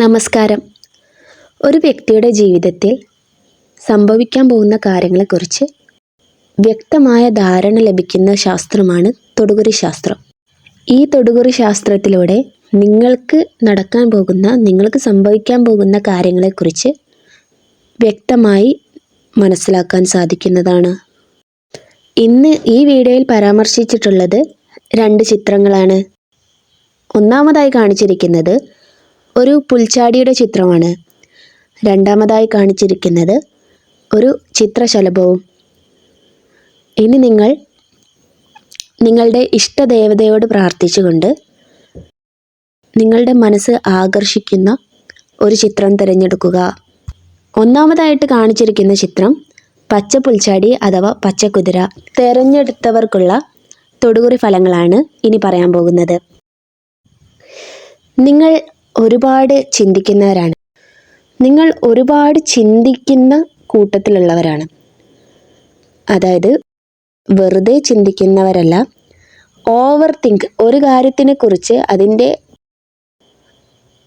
നമസ്കാരം. ഒരു വ്യക്തിയുടെ ജീവിതത്തിൽ സംഭവിക്കാൻ പോകുന്ന കാര്യങ്ങളെക്കുറിച്ച് വ്യക്തമായ ധാരണ ലഭിക്കുന്ന ശാസ്ത്രമാണ് തൊടുകുറി ശാസ്ത്രം. ഈ തൊടുകുറി ശാസ്ത്രത്തിലൂടെ നിങ്ങൾക്ക് നടക്കാൻ പോകുന്ന നിങ്ങൾക്ക് സംഭവിക്കാൻ പോകുന്ന കാര്യങ്ങളെക്കുറിച്ച് വ്യക്തമായി മനസ്സിലാക്കാൻ സാധിക്കുന്നതാണ്. ഇന്ന് ഈ വീഡിയോയിൽ പരാമർശിച്ചിട്ടുള്ളത് രണ്ട് ചിത്രങ്ങളാണ്. ഒന്നാമതായി കാണിച്ചിരിക്കുന്നത് ഒരു പുൽച്ചാടിയുടെ ചിത്രമാണ് രണ്ടാമതായി കാണിച്ചിരിക്കുന്നത് ഒരു ചിത്രശലഭവും. ഇനി നിങ്ങൾ നിങ്ങളുടെ ഇഷ്ടദേവതയോട് പ്രാർത്ഥിച്ചുകൊണ്ട് നിങ്ങളുടെ മനസ്സ് ആകർഷിക്കുന്ന ഒരു ചിത്രം തിരഞ്ഞെടുക്കുക. ഒന്നാമതായിട്ട് കാണിച്ചിരിക്കുന്ന ചിത്രം പച്ച പുൽച്ചാടി അഥവാ പച്ചക്കുതിര തിരഞ്ഞെടുത്തവർക്കുള്ള തൊടുകുറി ഫലങ്ങളാണ് ഇനി പറയാൻ പോകുന്നത്. നിങ്ങൾ ഒരുപാട് ചിന്തിക്കുന്നവരാണ്. നിങ്ങൾ ഒരുപാട് ചിന്തിക്കുന്ന കൂട്ടത്തിലുള്ളവരാണ്. അതായത് വെറുതെ ചിന്തിക്കുന്നവരല്ല. ഓവർ തിങ്ക് ഒരു കാര്യത്തിനെ കുറിച്ച് അതിന്റെ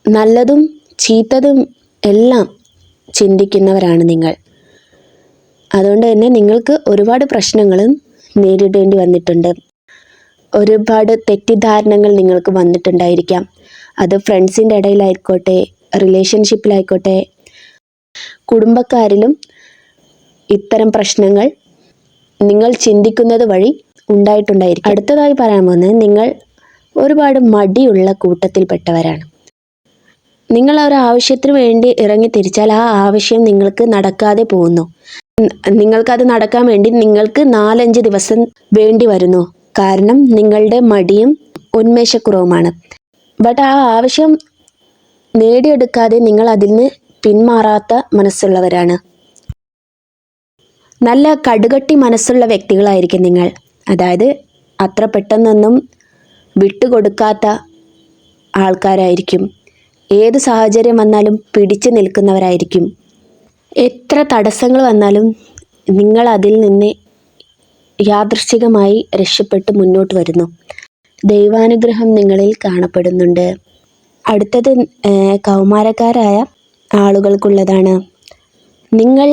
നല്ലതും ചീത്തതും എല്ലാം ചിന്തിക്കുന്നവരാണ് നിങ്ങൾ. അതുകൊണ്ട് തന്നെ നിങ്ങൾക്ക് ഒരുപാട് പ്രശ്നങ്ങളും നേരിടേണ്ടി വന്നിട്ടുണ്ട്. ഒരുപാട് തെറ്റിദ്ധാരണകൾ നിങ്ങൾക്ക് വന്നിട്ടുണ്ടായിരിക്കാം. അത് ഫ്രണ്ട്സിന്റെ ഇടയിലായിക്കോട്ടെ റിലേഷൻഷിപ്പിലായിക്കോട്ടെ കുടുംബക്കാരിലും ഇത്തരം പ്രശ്നങ്ങൾ നിങ്ങൾ ചിന്തിക്കുന്നത് വഴി ഉണ്ടായിട്ടുണ്ടായിരിക്കും. അടുത്തതായി പറയാൻ പോകുന്നത് നിങ്ങൾ ഒരുപാട് മടിയുള്ള കൂട്ടത്തിൽപ്പെട്ടവരാണ്. നിങ്ങൾ ഒരു ആവശ്യത്തിന് വേണ്ടി ഇറങ്ങി തിരിച്ചാൽ ആ ആവശ്യം നിങ്ങൾക്ക് നടക്കാതെ പോകുന്നു. നിങ്ങൾക്കത് നടക്കാൻ വേണ്ടി നിങ്ങൾക്ക് നാലഞ്ച് ദിവസം വേണ്ടി വരുന്നു. കാരണം നിങ്ങളുടെ മടിയും ഉന്മേഷക്കുറവുമാണ്. ബട്ട് ആ ആവശ്യം നേടിയെടുക്കാതെ നിങ്ങൾ അതിൽ നിന്ന് പിന്മാറാത്ത മനസ്സുള്ളവരാണ്. നല്ല കടുകട്ടി മനസ്സുള്ള വ്യക്തികളായിരിക്കും നിങ്ങൾ. അതായത് അത്ര പെട്ടെന്നൊന്നും വിട്ടുകൊടുക്കാത്ത ആൾക്കാരായിരിക്കും. ഏത് സാഹചര്യം വന്നാലും പിടിച്ചു നിൽക്കുന്നവരായിരിക്കും. എത്ര തടസ്സങ്ങൾ വന്നാലും നിങ്ങൾ അതിൽ നിന്ന് യാദൃശ്ചികമായി രക്ഷപ്പെട്ട് മുന്നോട്ട് വരുന്നു. ദൈവാനുഗ്രഹം നിങ്ങളിൽ കാണപ്പെടുന്നുണ്ട്. അടുത്തത് കൗമാരക്കാരായ ആളുകൾക്കുള്ളതാണ്. നിങ്ങൾ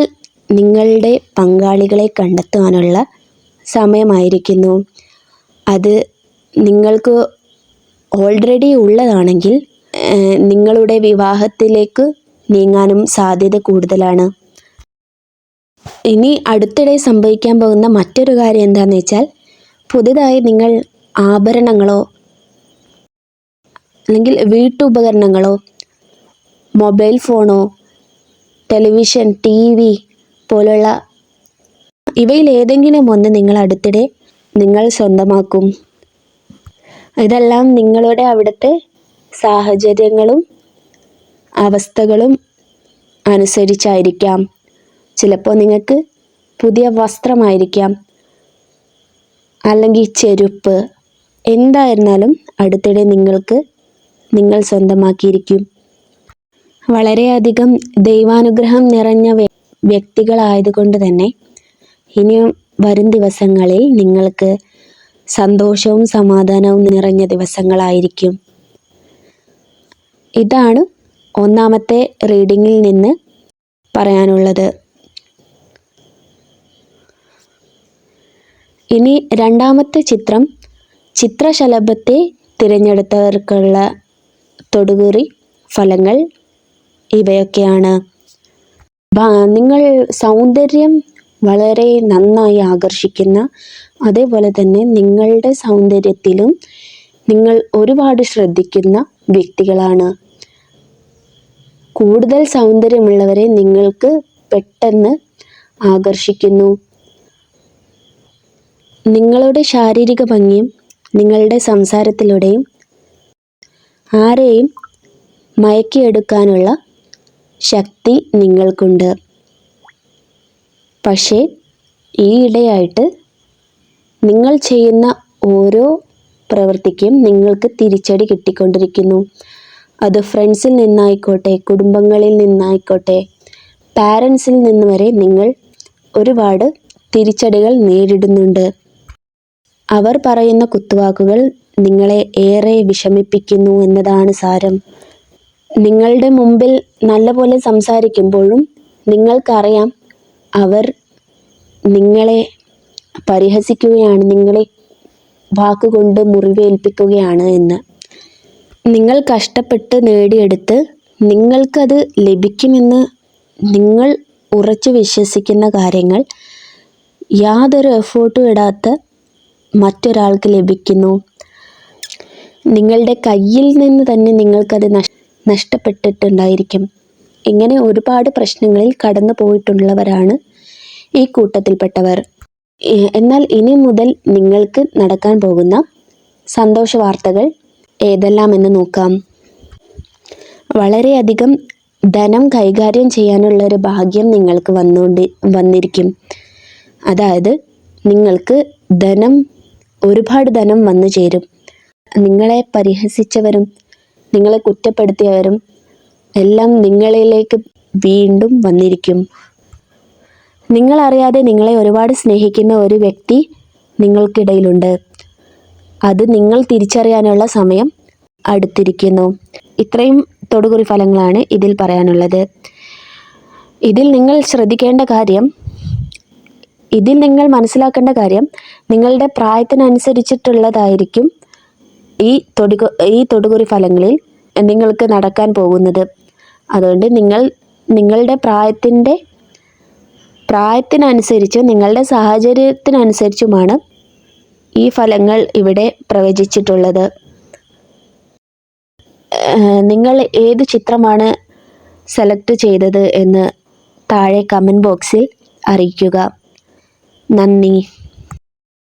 നിങ്ങളുടെ പങ്കാളികളെ കണ്ടെത്താനുള്ള സമയമായിരിക്കുന്നു. അത് നിങ്ങൾക്ക് ഓൾറെഡി ഉള്ളതാണെങ്കിൽ നിങ്ങളുടെ വിവാഹത്തിലേക്ക് നീങ്ങാനും സാധ്യത കൂടുതലാണ്. ഇനി അടുത്തിടെ സംഭവിക്കാൻ പോകുന്ന മറ്റൊരു കാര്യം എന്താണെന്ന് വെച്ചാൽ പുതുതായി നിങ്ങൾ ആഭരണങ്ങളോ അല്ലെങ്കിൽ വീട്ടുപകരണങ്ങളോ മൊബൈൽ ഫോണോ ടെലിവിഷൻ ടി വി പോലുള്ള ഇവയിൽ ഏതെങ്കിലും ഒന്ന് നിങ്ങൾ അടുത്തിടെ നിങ്ങൾ സ്വന്തമാക്കും. ഇതെല്ലാം നിങ്ങളുടെ അവിടുത്തെ സാഹചര്യങ്ങളും അവസ്ഥകളും അനുസരിച്ചായിരിക്കാം. ചിലപ്പോൾ നിങ്ങൾക്ക് പുതിയ വസ്ത്രമായിരിക്കാം. അല്ലെങ്കിൽ ചെരുപ്പ് എന്തായിരുന്നാലും അടുത്തിടെ നിങ്ങൾക്ക് നിങ്ങൾ സ്വന്തമാക്കിയിരിക്കും. വളരെയധികം ദൈവാനുഗ്രഹം നിറഞ്ഞ വ്യക്തികളായതുകൊണ്ട് തന്നെ ഇനിയും വരും ദിവസങ്ങളിൽ നിങ്ങൾക്ക് സന്തോഷവും സമാധാനവും നിറഞ്ഞ ദിവസങ്ങളായിരിക്കും. ഇതാണ് ഒന്നാമത്തെ റീഡിങ്ങിൽ നിന്ന് പറയാനുള്ളത്. ഇനി രണ്ടാമത്തെ ചിത്രം ചിത്രശലഭത്തെ തിരഞ്ഞെടുത്തവർക്കുള്ള തൊടുകുറി ഫലങ്ങൾ ഇവയൊക്കെയാണ്. നിങ്ങൾ സൗന്ദര്യം വളരെ നന്നായി ആകർഷിക്കുന്ന അതേപോലെ തന്നെ നിങ്ങളുടെ സൗന്ദര്യത്തിലും നിങ്ങൾ ഒരുപാട് ശ്രദ്ധിക്കുന്ന വ്യക്തികളാണ്. കൂടുതൽ സൗന്ദര്യമുള്ളവരെ നിങ്ങൾക്ക് പെട്ടെന്ന് ആകർഷിക്കുന്നു. നിങ്ങളുടെ ശാരീരിക ഭംഗിയും നിങ്ങളുടെ സംസാരത്തിലൂടെയും ആരെയും മയക്കിയെടുക്കാനുള്ള ശക്തി നിങ്ങൾക്കുണ്ട്. പക്ഷേ ഈയിടെയായിട്ട് നിങ്ങൾ ചെയ്യുന്ന ഓരോ പ്രവൃത്തിക്കും നിങ്ങൾക്ക് തിരിച്ചടി കിട്ടിക്കൊണ്ടിരിക്കുന്നു. അത് ഫ്രണ്ട്സിൽ നിന്നായിക്കോട്ടെ കുടുംബങ്ങളിൽ നിന്നായിക്കോട്ടെ പാരൻസിൽ നിന്ന് വരെ നിങ്ങൾ ഒരുപാട് തിരിച്ചടികൾ നേരിടുന്നുണ്ട്. അവർ പറയുന്ന കുത്തുവാക്കുകൾ നിങ്ങളെ ഏറെ വിഷമിപ്പിക്കുന്നു എന്നതാണ് സാരം. നിങ്ങളുടെ മുമ്പിൽ നല്ലപോലെ സംസാരിക്കുമ്പോഴും നിങ്ങൾക്കറിയാം അവർ നിങ്ങളെ പരിഹസിക്കുകയാണ് നിങ്ങളെ വാക്കുകൊണ്ട് മുറിവേൽപ്പിക്കുകയാണ് എന്ന്. നിങ്ങൾ കഷ്ടപ്പെട്ട് നേടിയെടുത്ത് നിങ്ങൾക്കത് ലഭിക്കുമെന്ന് നിങ്ങൾ ഉറച്ചു വിശ്വസിക്കുന്ന കാര്യങ്ങൾ യാതൊരു എഫേർട്ടും ഇടാത്ത മറ്റൊരാൾക്ക് ലഭിക്കുന്നു. നിങ്ങളുടെ കയ്യിൽ നിന്ന് തന്നെ നിങ്ങൾക്കത് നഷ് നഷ്ടപ്പെട്ടിട്ടുണ്ടായിരിക്കും. ഇങ്ങനെ ഒരുപാട് പ്രശ്നങ്ങളിൽ കടന്നു പോയിട്ടുള്ളവരാണ് ഈ കൂട്ടത്തിൽപ്പെട്ടവർ. എന്നാൽ ഇനി മുതൽ നിങ്ങൾക്ക് നടക്കാൻ പോകുന്ന സന്തോഷ വാർത്തകൾ ഏതെല്ലാമെന്ന് നോക്കാം. വളരെയധികം ധനം കൈകാര്യം ചെയ്യാനുള്ള ഒരു ഭാഗ്യം നിങ്ങൾക്ക് വന്നുകൊണ്ട് വന്നിരിക്കും. അതായത് നിങ്ങൾക്ക് ധനം ഒരുപാട് ധനം വന്നു ചേരും. നിങ്ങളെ പരിഹസിച്ചവരും നിങ്ങളെ കുറ്റപ്പെടുത്തിയവരും എല്ലാം നിങ്ങളിലേക്ക് വീണ്ടും വന്നിരിക്കും. നിങ്ങളറിയാതെ നിങ്ങളെ ഒരുപാട് സ്നേഹിക്കുന്ന ഒരു വ്യക്തി നിങ്ങൾക്കിടയിലുണ്ട്. അത് നിങ്ങൾ തിരിച്ചറിയാനുള്ള സമയം അടുത്തിരിക്കുന്നു. ഇത്രയും തൊടുകുറി ഫലങ്ങളാണ് ഇതിൽ പറയാനുള്ളത്. ഇതിൽ നിങ്ങൾ ശ്രദ്ധിക്കേണ്ട കാര്യം ഇതിൽ നിങ്ങൾ മനസ്സിലാക്കേണ്ട കാര്യം നിങ്ങളുടെ പ്രായത്തിനനുസരിച്ചിട്ടുള്ളതായിരിക്കും ഈ തൊടുക ഈ തൊടുകുറി ഫലങ്ങളിൽ നിങ്ങൾക്ക് നടക്കാൻ പോകുന്നത്. അതുകൊണ്ട് നിങ്ങൾ നിങ്ങളുടെ പ്രായത്തിന്റെ പ്രായത്തിനനുസരിച്ചും നിങ്ങളുടെ സാഹചര്യത്തിനനുസരിച്ചുമാണ് ഈ ഫലങ്ങൾ ഇവിടെ പ്രവചിച്ചിട്ടുള്ളത്. നിങ്ങൾ ഏത് ചിത്രമാണ് സെലക്ട് ചെയ്തത് എന്ന് താഴെ കമന്റ് ബോക്സിൽ അറിയിക്കുക. 南宁